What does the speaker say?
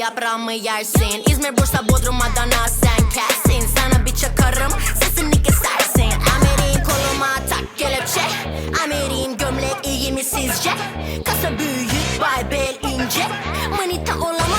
gelsin İzmir, Bursa, Bodrum, Adana sen kelsin. Sana bir çakarım sesini kesersin. Amerin koluma tak kelepçe. Amerin gömlek iyi mi sizce? Kasa büyük bay bel ince. Manita olamam